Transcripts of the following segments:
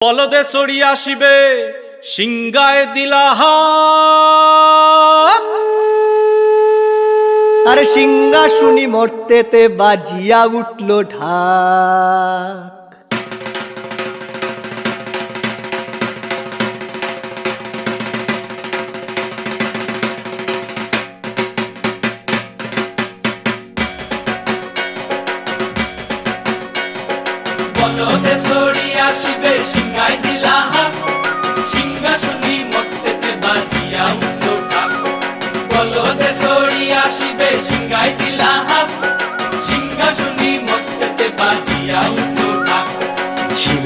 পলদে চড়িয়া আসিবে সিংগায় দিলাহা আরে সিংহাসুনি মর্তেতে বাজিয়া উঠল ঢাক। পলদে চড়িয়া আসিবে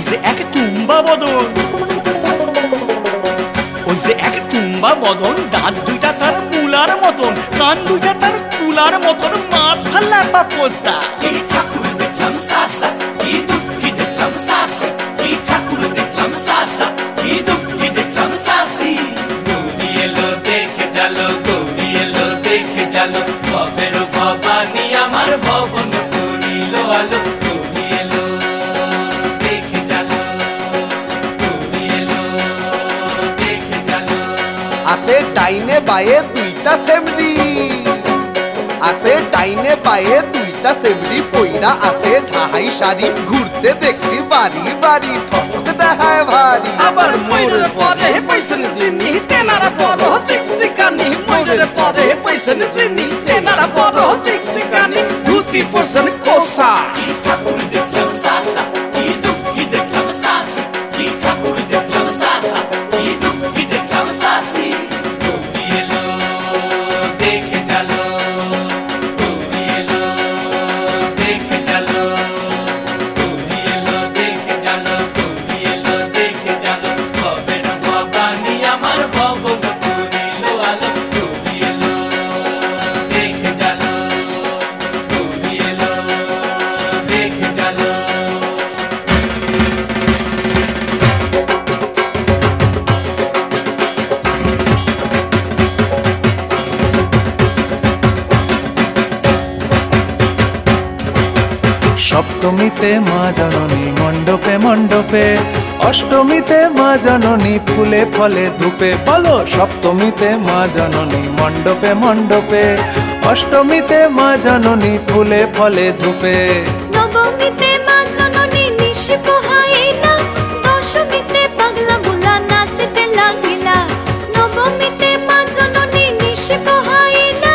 ওই যে এক তুম্বা বদন। ওই যে এক তুম্বা বদন দাঁত দুইটা তার মূলার মতন কান দুইটা তার কুলার মতন, মাথা লাপা পোষা। এই ঠাকুর ডাইনে বায়ে দুইটা সেমরি। আছে ডাইনে বায়ে দুইটা সেমরি পইরা আছে ঢাহাই শাড়ি। ঘুরতে দেখছি বাড়ি বাড়ি ঠক দেখায় ভারী। আবার ময়ূরের পরে পয়সন জিনি তেনারা বড় শিক্ষিকানি ময়ূরের পরে পয়সন জিনি তেনারা বড় শিক্ষিকানি ধুতি পরছেন কোসা ঠাকুর সপ্তমীতে মা জননী মণ্ডপে মণ্ডপে। অষ্টমীতে মা জননী ফুলে ফলে ধূপে। বলো সপ্তমীতে মা জননী মণ্ডপে মণ্ডপে। অষ্টমীতে মা জননী ফুলে ফলে ধূপে। নবমীতে মা জননী নিশি পোহাইলা। দশমীতে পাগলা বুলা নাচিতে লাগিলা। নবমীতে মা জননী নিশি পোহাইলা।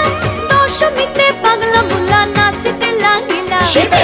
দশমীতে পাগলা বুলা নাচিতে লাগিলা। শিবে